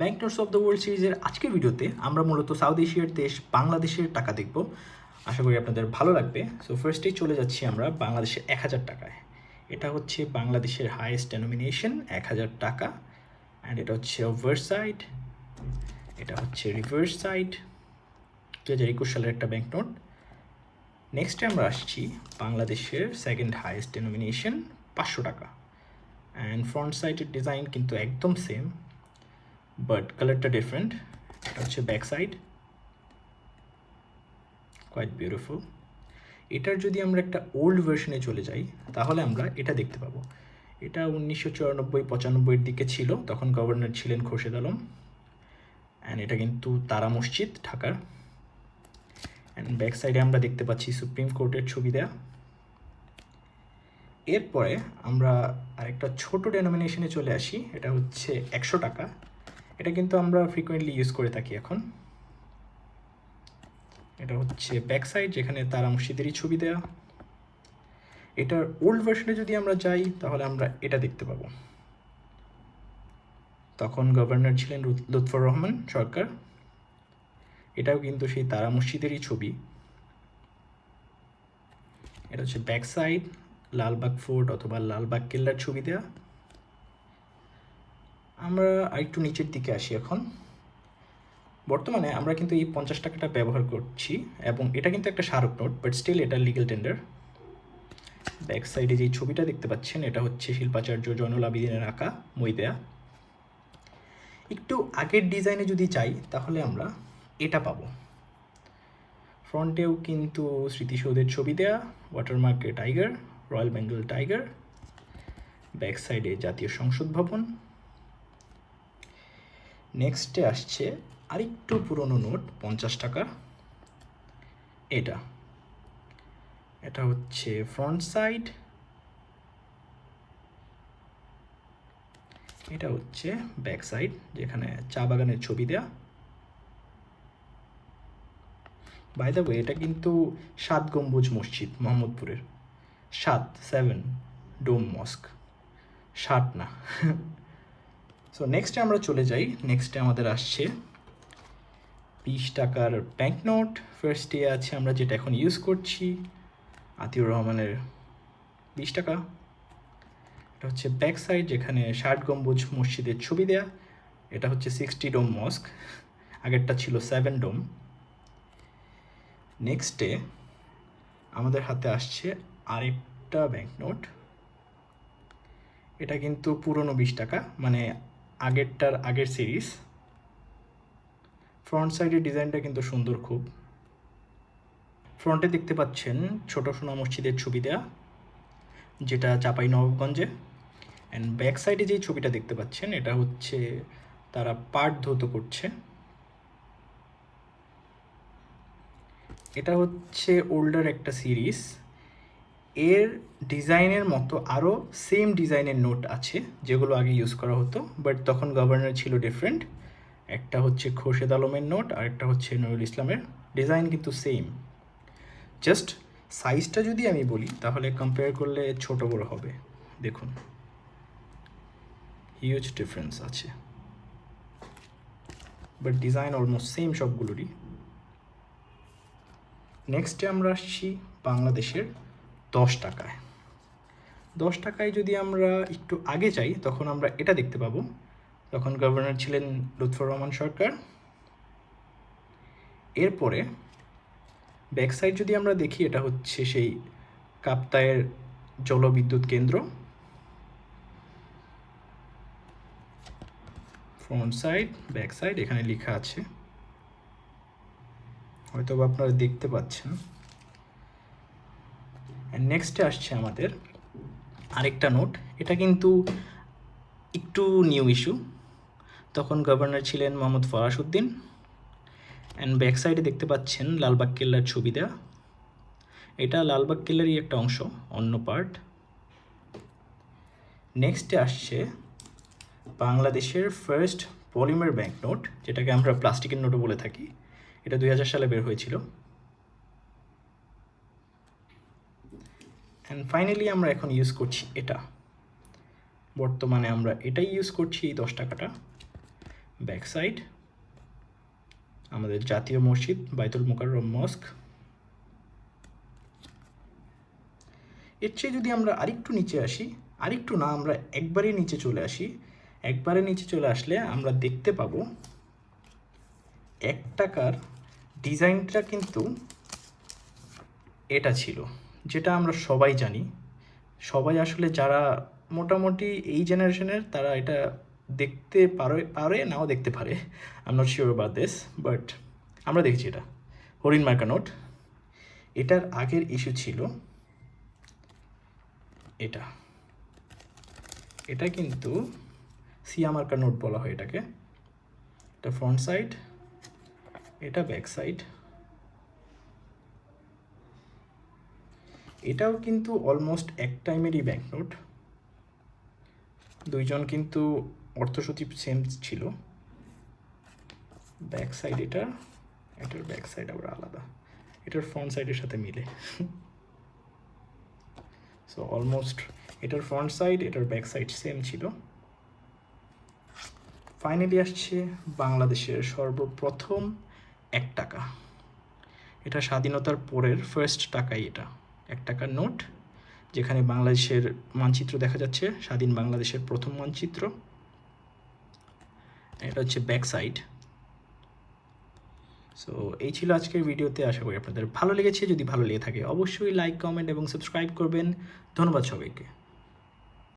Bank notes of the world সিরিজের আজকের ভিডিওতে আমরা মূলত সাউথ এশিয়ার দেশ বাংলাদেশের টাকা দেখব। আশা করি আপনাদের ভালো লাগবে। সো ফার্স্টেই চলে যাচ্ছি আমরা বাংলাদেশের এক হাজার টাকায়। এটা হচ্ছে বাংলাদেশের হাইয়েস্ট ডেনোমিনেশন এক হাজার টাকা। অ্যান্ড এটা হচ্ছে ওভার সাইড এটা হচ্ছে রিভার্স সাইড দু হাজার একুশ সালের একটা ব্যাংক নোট নেক্সটে আমরা আসছি বাংলাদেশের সেকেন্ড হাইয়েস্ট ডেনোমিনেশন পাঁচশো টাকা। অ্যান্ড ফ্রন্ট সাইডের ডিজাইন কিন্তু একদম সেম বাট কালারটা ডিফারেন্ট এটা হচ্ছে ব্যাক সাইড কোয়াইট বিউটিফুল এটার যদি আমরা একটা ওল্ড ভার্সনে চলে যাই, তাহলে আমরা এটা দেখতে পাবো। এটা উনিশশো চুরানব্বই, পঁচানব্বইয়ের দিকে ছিল, তখন গভর্নর ছিলেন খোরশেদ আলম। অ্যান্ড এটা কিন্তু তারা মসজিদ, ঢাকার। অ্যান্ড ব্যাক সাইডে আমরা দেখতে পাচ্ছি সুপ্রিম কোর্টের ছবি দেয়া। এরপরে আমরা আরেকটা ছোট ডেনোমিনেশনে চলে আসি, এটা হচ্ছে একশো টাকা। এটা কিন্তু আমরা ফ্রিকোয়েন্টলি ইউজ করে থাকি এখন। এটা হচ্ছে ব্যাক সাইড যেখানে তারা মসজিদেরই ছবি দেয়া। এটার ওল্ড ভার্সনে যদি আমরা যাই, তাহলে আমরা এটা দেখতে পাবো। তখন গভর্নর ছিলেন লুৎফর রহমান সরকার। এটাও কিন্তু সেই তারা মসজিদেরই ছবি। এটা হচ্ছে ব্যাক সাইড লালবাগ ফোর্ট অথবা লালবাগ কেল্লার ছবি দেয়া। আমরা আরেকটু নিচের দিকে আসি এখন। বর্তমানে আমরা কিন্তু এই পঞ্চাশ টাকাটা ব্যবহার করছি এবং এটা কিন্তু একটা স্মারক নোট বাট স্টিল এটা লিগেল টেন্ডার ব্যাক সাইডে যে ছবিটা দেখতে পাচ্ছেন, এটা হচ্ছে শিল্পাচার্য জয়নুল আবিদিনের আঁকা মই দেয়া। একটু আগের ডিজাইনে যদি চাই, তাহলে আমরা এটা পাবো। ফ্রন্টেও কিন্তু স্মৃতিসৌধের ছবি দেয়া ওয়াটারমার্কে tiger royal Bengal tiger back সাইডে জাতীয় সংসদ ভবন। নেক্সটে আসছে আরেকটু পুরনো নোট, পঞ্চাশ টাকা এটা। এটা হচ্ছে ফ্রন্ট সাইড এটা হচ্ছে ব্যাক সাইড যেখানে চা বাগানের ছবি দেয়া। বাই দ্য ওয়ে এটা কিন্তু সাত গম্বুজ মসজিদ, মোহাম্মদপুরের। সাত সেভেন ডোম মস্ক ষাট না। সো নেক্সটে আমরা চলে যাই। নেক্সটে আমাদের আসছে বিশ টাকার ব্যাঙ্ক নোট ফার্স্টে আছে আমরা যেটা এখন ইউজ করছি, আতিউর রহমানের বিশ টাকা। এটা হচ্ছে ব্যাক সাইড যেখানে ষাট গম্বুজ মসজিদের ছবি দেয়া। এটা হচ্ছে সিক্সটি ডোম মস্ক আগেরটা ছিল সেভেন ডোম নেক্সটে আমাদের হাতে আসছে আরেকটা ব্যাঙ্ক নোট এটা কিন্তু পুরনো বিশ টাকা। মানে আগেরটার আগের সিরিজ। ফ্রন্ট সাইডের ডিজাইনটা কিন্তু সুন্দর খুব। ফ্রন্টে দেখতে পাচ্ছেন ছোট সোনা মসজিদের ছবি দেয়া, যেটা চাপাই নবাবগঞ্জে অ্যান্ড ব্যাক সাইডে যেই ছবিটা দেখতে পাচ্ছেন, এটা হচ্ছে তারা পাট ধৌত করছে। এটা হচ্ছে ওল্ডার একটা সিরিজ। এর ডিজাইনের মতো আরও সেম ডিজাইনের নোট আছে, যেগুলো আগে ইউজ করা হতো বাট তখন গভর্নর ছিল ডিফারেন্ট একটা হচ্ছে খোরশেদ আলমের নোট আর একটা হচ্ছে নুরুল ইসলামের। ডিজাইন কিন্তু সেম জাস্ট সাইজটা যদি আমি বলি, তাহলে কম্পেয়ার করলে ছোট বড় হবে। দেখুন। হিউজ ডিফারেন্স আছে। বাট ডিজাইন অলমোস্ট সেম সবগুলোরই। নেক্সটে আমরা আসছি বাংলাদেশের দশ টাকায়। দশ টাকায় যদি আমরা একটু আগে যাই, তখন আমরা এটা দেখতে পাবো। তখন গভর্নর ছিলেন লুৎফর রহমান সরকার। এরপরে ব্যাক সাইড যদি আমরা দেখি, এটা হচ্ছে সেই কাপ্তায়ের জলবিদ্যুৎ কেন্দ্র। ফ্রন্ট সাইড ব্যাক সাইড এখানে লেখা আছে। হয়তো আপনারা দেখতে পাচ্ছেন। নেক্সটে আসছে আমাদের আরেকটা নোট। এটা কিন্তু একটু নিউ ইস্যু তখন গভর্নর ছিলেন মোহাম্মদ ফরাসউদ্দিন। অ্যান্ড ব্যাক সাইডে দেখতে পাচ্ছেন লালবাগ কেল্লার ছবি দেওয়া এটা লালবাগ কেল্লারই একটা অংশ, অন্য পার্ট নেক্সটে আসছে বাংলাদেশের ফার্স্ট পলিমার ব্যাংক নোট যেটাকে আমরা প্লাস্টিকের নোটও বলে থাকি। এটা দুই হাজার সালে বের হয়েছিল। অ্যান্ড ফাইনালি আমরা এখন ইউজ করছি এটা। বর্তমানে আমরা এটাই ইউজ করছি এই দশ টাকাটা। ব্যাক সাইড আমাদের জাতীয় মসজিদ, বাইতুল মোকাররম মস্ক। এর চেয়ে যদি আমরা আরেকটু নিচে আসি, আরেকটু না, আমরা একবারে নিচে চলে আসি। একবারে নিচে চলে আসলে আমরা দেখতে পাবো এক টাকার ডিজাইনটা কিন্তু এটা ছিল। যেটা আমরা সবাই জানি, সবাই আসলে যারা মোটামুটি এই জেনারেশনের তারা এটা দেখতে পারে পারে, নাও দেখতে পারে। I'm not sure about this but আমরা দেখেছি এটা। হরিণ মার্কা নোট। এটার আগের ইস্যু ছিল এটা। এটা কিন্তু সিয়া মার্কা নোট বলা হয় এটাকে। এটা ফ্রন্ট সাইড এটা ব্যাক সাইড এটাও কিন্তু অলমোস্ট এক টাইমেরই ব্যাংক নোট দুইজন কিন্তু অর্থসচিব সেম ছিল। ব্যাক সাইড এটা এটার ব্যাক সাইড আবার আলাদা। এটার ফ্রন্ট সাইডের সাথে মিলে। সো অলমোস্ট এটার ফ্রন্ট সাইড এটার ব্যাক সাইড সেম ছিল। ফাইনালি আসছে বাংলাদেশের সর্বপ্রথম এক টাকা। এটা স্বাধীনতার পরের ফার্স্ট টাকাই এটা। এক টাকার নোট, যেখানে বাংলাদেশের মানচিত্র দেখা যাচ্ছে, স্বাধীন বাংলাদেশের প্রথম মানচিত্র। এটা হচ্ছে ব্যাক সাইড সো এই ছিল আজকের ভিডিওতে, আশা করি আপনাদের ভালো লেগেছে। যদি ভালো লেগে থাকে, অবশ্যই লাইক, কমেন্ট এবং সাবস্ক্রাইব করবেন। ধন্যবাদ সবাইকে।